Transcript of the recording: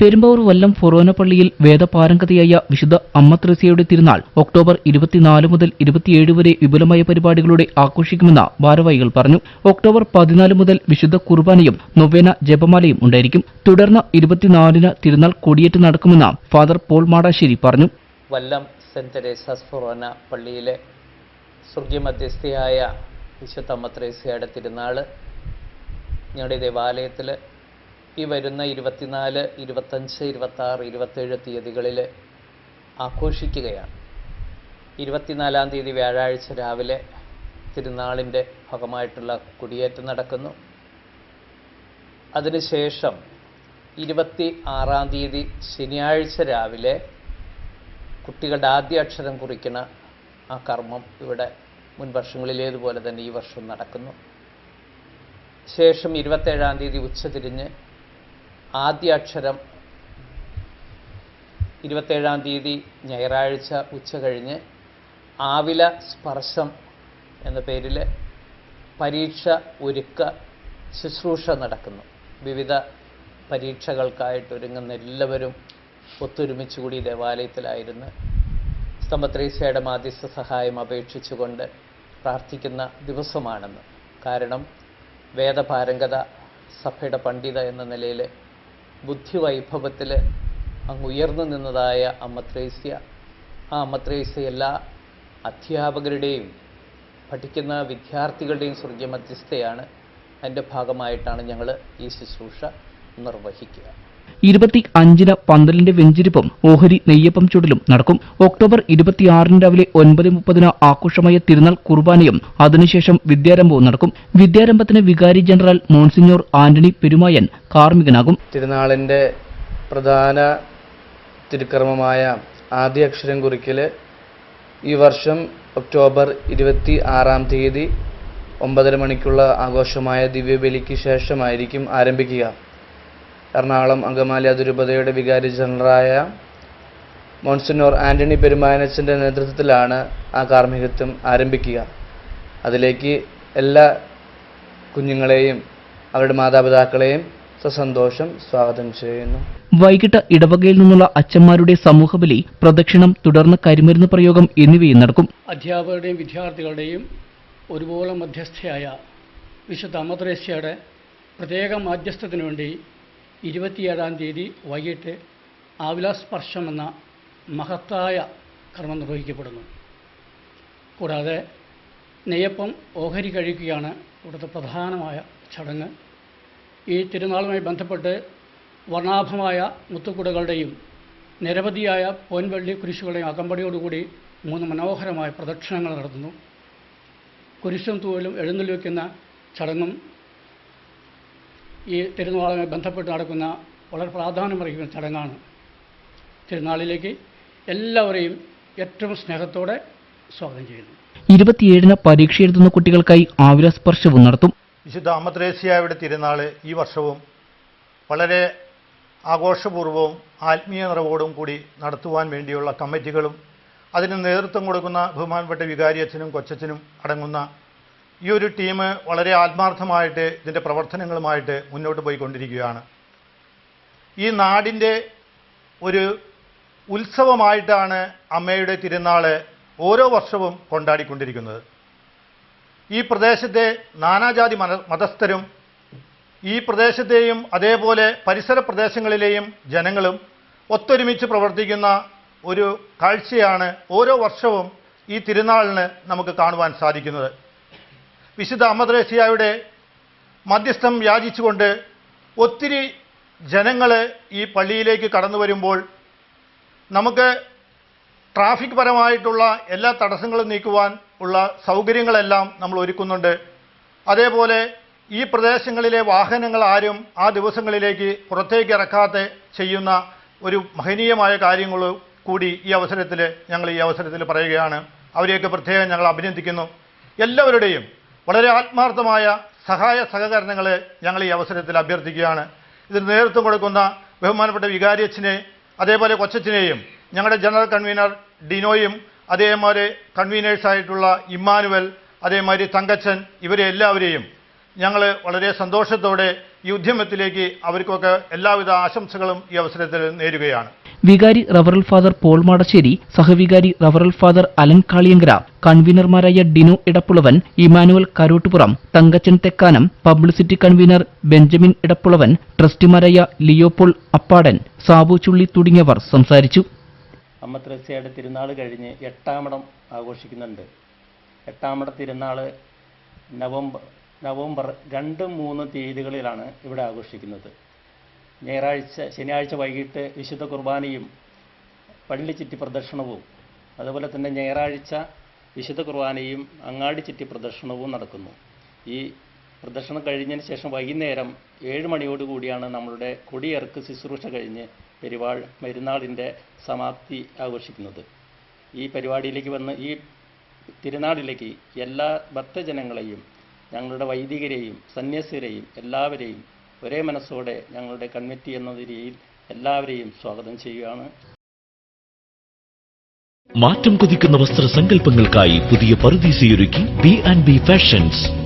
പെരുമ്പാവൂർ വല്ലം ഫൊറോന പള്ളിയിൽ വേദപാരംഗതയായ വിശുദ്ധ അമ്മ ത്രേസ്യയുടെ തിരുനാൾ ഒക്ടോബർ ഇരുപത്തിനാല് മുതൽ ഇരുപത്തിയേഴ് വരെ വിപുലമായ പരിപാടികളോടെ ആഘോഷിക്കുമെന്ന് ഭാരവാഹികൾ പറഞ്ഞു. ഒക്ടോബർ പതിനാല് മുതൽ വിശുദ്ധ കുർബാനയും നൊവേന ജപമാലയും ഉണ്ടായിരിക്കും. തുടർന്ന് ഇരുപത്തിനാലിന് തിരുനാൾ കൊടിയേറ്റ് നടക്കുമെന്ന് ഫാദർ പോൾ മാടാശ്ശേരി പറഞ്ഞു. വല്ലം സെന്റ് തെരേസാസ് ഫൊറോന പള്ളിയിലെ വിശുദ്ധ അമ്മത്രേസ്യയുടെ തിരുനാൾ ഞങ്ങളുടെ ദേവാലയത്തിൽ ഈ വരുന്ന ഇരുപത്തിനാല് ഇരുപത്തഞ്ച് ഇരുപത്താറ് ഇരുപത്തേഴ് തീയതികളിൽ ആഘോഷിക്കുകയാണ്. ഇരുപത്തിനാലാം തീയതി വ്യാഴാഴ്ച രാവിലെ തിരുനാളിന്റെ ഭാഗമായിട്ടുള്ള കുടിയേറ്റം നടക്കുന്നു. അതിനുശേഷം ഇരുപത്തി ആറാം തീയതി ശനിയാഴ്ച രാവിലെ കുട്ടികളുടെ ആദ്യ അക്ഷരം കുറിക്കുന്ന ആ കർമ്മം ഇവിടെ മുൻ വർഷങ്ങളിലേതുപോലെ തന്നെ ഈ വർഷം നടക്കുന്നു. ശേഷം ഇരുപത്തേഴാം തീയതി ഉച്ചതിരിഞ്ഞ് ആദ്യ അക്ഷരം ഇരുപത്തേഴാം തീയതി ഞായറാഴ്ച ഉച്ച കഴിഞ്ഞ് ആവില സ്പർശം എന്ന പേരിൽ പരീക്ഷ ഒരുക്ക ശുശ്രൂഷ നടക്കുന്നു. വിവിധ പരീക്ഷകൾക്കായിട്ട് ഒരുങ്ങുന്ന എല്ലാവരും ഒത്തൊരുമിച്ചുകൂടി ദേവാലയത്തിലായിരുന്നു സ്തംഭത്രേസ്യയുടെ മാധ്യസ്ഥ സഹായം അപേക്ഷിച്ചുകൊണ്ട് പ്രാർത്ഥിക്കുന്ന ദിവസമാണെന്ന്. കാരണം വേദപാരംഗത സഭയുടെ പണ്ഡിത എന്ന നിലയിൽ ബുദ്ധിവൈഭവത്തിൽ അങ്ങ് ഉയർന്നു നിന്നതായ അമ്മത്രേസ്യ ആ അമ്മത്രേസ്യ എല്ലാ അധ്യാപകരുടെയും പഠിക്കുന്ന വിദ്യാർത്ഥികളുടെയും സ്വർഗീയ മധ്യസ്ഥയാണ് അതിന്റെ ഭാഗമായിട്ടാണ് ഞങ്ങൾ ഈ ശുശ്രൂഷ നിർവഹിക്കുക. ഇരുപത്തി അഞ്ചിന് പന്തലിന്റെ വെഞ്ചിരിപ്പും ഓഹരി നെയ്യപ്പം ചുടലും നടക്കും. ഒക്ടോബർ ഇരുപത്തിയാറിന് രാവിലെ ഒൻപത് മുപ്പതിന് ആഘോഷമായ തിരുനാൾ കുർബാനയും അതിനുശേഷം വിദ്യാരംഭവും നടക്കും. വിദ്യാരംഭത്തിന് വികാരി ജനറൽ മോൺസിഞ്ഞോർ ആന്റണി പെരുമായൻ കാർമ്മികനാകും. തിരുനാളിന്റെ പ്രധാന തിരുക്കർമ്മമായ ആദ്യ അക്ഷരം കുറിക്കൽ ഈ വർഷം ഒക്ടോബർ ഇരുപത്തി ആറാം തീയതി ഒമ്പതര മണിക്കുള്ള ആഘോഷമായ ദിവ്യബലിക്ക് ശേഷമായിരിക്കും ആരംഭിക്കുക. എറണാകുളം അങ്കമാലി അതിരൂപതയുടെ വികാരി ജനറലായ മോൺസിനോർ ആന്റണി പെരുമാനച്ചന്റെ നേതൃത്വത്തിലാണ് ആ കാർമ്മികത്വം ആരംഭിക്കുക. അതിലേക്ക് എല്ലാ കുഞ്ഞുങ്ങളെയും അവരുടെ മാതാപിതാക്കളെയും സസന്തോഷം സ്വാഗതം ചെയ്യുന്നു. വൈകിട്ട് ഇടവകയിൽ നിന്നുള്ള അച്ഛന്മാരുടെ സമൂഹബലി പ്രദക്ഷിണം തുടർന്ന് കരിമരുന്ന് പ്രയോഗം എന്നിവയും നടക്കും. അധ്യാപകരുടെയും വിദ്യാർത്ഥികളുടെയും ഒരുപോലെ മധ്യസ്ഥയായ വിശുദ്ധ അമദ്രേശ്യയുടെ പ്രത്യേക മാധ്യസ്ഥത്തിനു വേണ്ടി ഇരുപത്തിയേഴാം തീയതി വൈകിട്ട് ആവിലാസ്പർശം എന്ന മഹത്തായ കർമ്മം നിർവഹിക്കപ്പെടുന്നു. കൂടാതെ നെയ്യപ്പം ഓഹരി കഴിക്കുകയാണ് ഇവിടുത്തെ പ്രധാനമായ ചടങ്ങ്. ഈ തിരുനാളുമായി ബന്ധപ്പെട്ട് വർണാഭമായ മുത്തുക്കുടകളുടെയും നിരവധിയായ പൊൻവെള്ളി കുരിശുകളുടെയും അകമ്പടിയോടുകൂടി മൂന്ന് മനോഹരമായ പ്രദക്ഷിണങ്ങൾ നടത്തുന്നു. കുരിശും തൂവലും എഴുന്നള്ളി വയ്ക്കുന്ന ചടങ്ങും ഈ തിരുനാളുമായി ബന്ധപ്പെട്ട് നടക്കുന്ന വളരെ പ്രാധാന്യമർഹിക്കുന്ന ചടങ്ങാണ്. തിരുനാളിലേക്ക് എല്ലാവരെയും ഏറ്റവും സ്നേഹത്തോടെ സ്വാഗതം ചെയ്യുന്നു. ഇരുപത്തിയേഴിന് പരീക്ഷ എഴുതുന്ന കുട്ടികൾക്കായി ആവിരസ്പർശവും നടത്തും. വിശുദ്ധ അമ്മത്രേസ്യയുടെ തിരുനാൾ ഈ വർഷവും വളരെ ആഘോഷപൂർവവും ആത്മീയ നിറവോടും കൂടി നടത്തുവാൻ വേണ്ടിയുള്ള കമ്മിറ്റികളും അതിന് നേതൃത്വം കൊടുക്കുന്ന ബഹുമാനപ്പെട്ട വികാരി വികാരിയച്ഛനും കൊച്ചച്ഛനും അടങ്ങുന്ന ഈ ഒരു ടീം വളരെ ആത്മാർത്ഥമായിട്ട് ഇതിന്റെ പ്രവർത്തനങ്ങളുമായിട്ട് മുന്നോട്ട് പോയിക്കൊണ്ടിരിക്കുകയാണ്. ഈ നാടിന്റെ ഒരു ഉത്സവമായിട്ടാണ് അമ്മയുടെ തിരുനാൾ ഓരോ വർഷവും കൊണ്ടാടിക്കൊണ്ടിരിക്കുന്നത്. ഈ പ്രദേശത്തെ നാനാജാതി മത മതസ്ഥരും ഈ പ്രദേശത്തെയും അതേപോലെ പരിസര പ്രദേശങ്ങളിലെയും ജനങ്ങളും ഒത്തൊരുമിച്ച് പ്രവർത്തിക്കുന്ന ഒരു കാഴ്ചയാണ് ഓരോ വർഷവും ഈ തിരുനാളിന് നമുക്ക് കാണുവാൻ സാധിക്കുന്നത്. വിശുദ്ധ അമദ്രേസിയായുടെ മധ്യസ്ഥം യാചിച്ചുകൊണ്ട് ഒത്തിരി ജനങ്ങൾ ഈ പള്ളിയിലേക്ക് കടന്നു വരുമ്പോൾ നമുക്ക് ട്രാഫിക് പരമായിട്ടുള്ള എല്ലാ തടസ്സങ്ങളും നീക്കുവാൻ ഉള്ള സൗകര്യങ്ങളെല്ലാം നമ്മൾ ഒരുക്കുന്നുണ്ട്. അതേപോലെ ഈ പ്രദേശങ്ങളിലെ വാഹനങ്ങൾ ആരും ആ ദിവസങ്ങളിലേക്ക് പുറത്തേക്ക് ഇറക്കാതെ ചെയ്യുന്ന ഒരു മഹനീയമായ കാര്യങ്ങൾ കൂടി ഈ അവസരത്തിൽ ഞങ്ങൾ ഈ അവസരത്തിൽ പറയുകയാണ്. അവരെയൊക്കെ പ്രത്യേകം ഞങ്ങൾ അഭിനന്ദിക്കുന്നു. എല്ലാവരുടെയും വളരെ ആത്മാർത്ഥമായ സഹായ സഹകരണങ്ങൾ ഞങ്ങൾ ഈ അവസരത്തിൽ അഭ്യർത്ഥിക്കുകയാണ്. ഇതിന് നേതൃത്വം കൊടുക്കുന്ന ബഹുമാനപ്പെട്ട വികാരിയച്ഛനെ അതേപോലെ കൊച്ചച്ചിനെയും ഞങ്ങളുടെ ജനറൽ കൺവീനർ ഡിനോയും അതേമാതിരി കൺവീനേഴ്സായിട്ടുള്ള ഇമ്മാനുവൽ അതേമാതിരി തങ്കച്ചൻ ഇവരെ എല്ലാവരെയും ഞങ്ങൾ വളരെ സന്തോഷത്തോടെ ഈ ഉദ്യമത്തിലേക്ക് അവർക്കൊക്കെ എല്ലാവിധ ആശംസകളും ഈ അവസരത്തിൽ നേരുകയാണ്. വികാരി റവറൽ ഫാദർ പോൾ മാടശ്ശേരി സഹവികാരി റവറൽ ഫാദർ അലൻ കാളിയങ്കര കൺവീനർമാരായ Dino Edappulavan Emmanuel Karottupuram Thankachan Thekkanam publicity convener Benjamin Edappulavan ട്രസ്റ്റിമാരായ ലിയോപോൾ അപ്പാടൻ സാബു ചുള്ളി തുടങ്ങിയവർ സംസാരിച്ചു. അമ്മ തിരുനാൾ കഴിഞ്ഞ് എട്ടാമടം ആഘോഷിക്കുന്നുണ്ട്. എട്ടാമട തിരുനാൾ നവംബർ നവംബർ രണ്ട് മൂന്ന് തീയതികളിലാണ് ഇവിടെ ആഘോഷിക്കുന്നത്. ഞായറാഴ്ച ശനിയാഴ്ച വൈകിട്ട് വിശുദ്ധ കുർബാനയും പള്ളി ചുറ്റി പ്രദക്ഷിണവും അതുപോലെ തന്നെ ഞായറാഴ്ച വിശുദ്ധ കുർബാനയും അങ്ങാടി ചുറ്റി പ്രദക്ഷിണവും നടക്കുന്നു. ഈ പ്രദക്ഷിണം കഴിഞ്ഞതിന് ശേഷം വൈകുന്നേരം ഏഴ് മണിയോടുകൂടിയാണ് നമ്മളുടെ കൊടിയിറക്ക് ശുശ്രൂഷ കഴിഞ്ഞ് പെരുവാൾ പെരുന്നാളിന്റെ സമാപ്തി ആഘോഷിക്കുന്നത്. ഈ പരിപാടിയിലേക്ക് വന്ന് ഈ തിരുനാളിലേക്ക് എല്ലാ ഭക്തജനങ്ങളെയും ഞങ്ങളുടെ വൈദികരെയും സന്യാസിരെയും എല്ലാവരെയും ഒരേ മനസ്സോടെ ഞങ്ങളുടെ കമ്മിറ്റി എന്ന രീതിയിൽ എല്ലാവരെയും സ്വാഗതം ചെയ്യുകയാണ്. മാറ്റം കൊതിക്കുന്ന വസ്ത്രസങ്കല്പങ്ങൾക്കായി പുതിയ പറുദീസയൊരുക്കി ബി ആൻഡ് ബി ഫാഷൻസ്